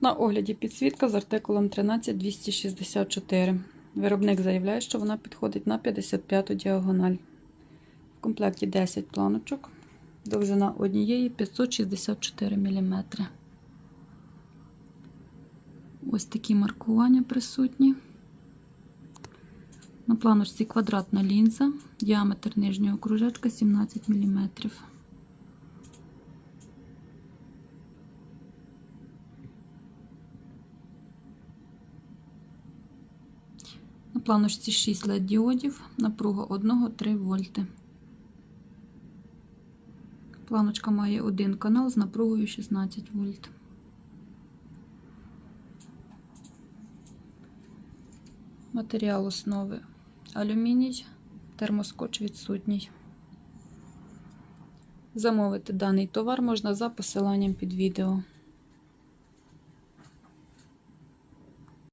На огляді підсвітка з артикулом 13264. Виробник заявляє, що вона підходить на 55-ту діагональ. В комплекті 10 планочок. Довжина однієї 564 мм. Ось такі маркування присутні. На планочці квадратна лінза, діаметр нижнього кружечка 17 мм. На планочці 6 LED діодів, напруга 1-3 вольти. Планочка має один канал з напругою 16 вольт. Матеріал основи алюміній, термоскоч відсутній. Замовити даний товар можна за посиланням під відео.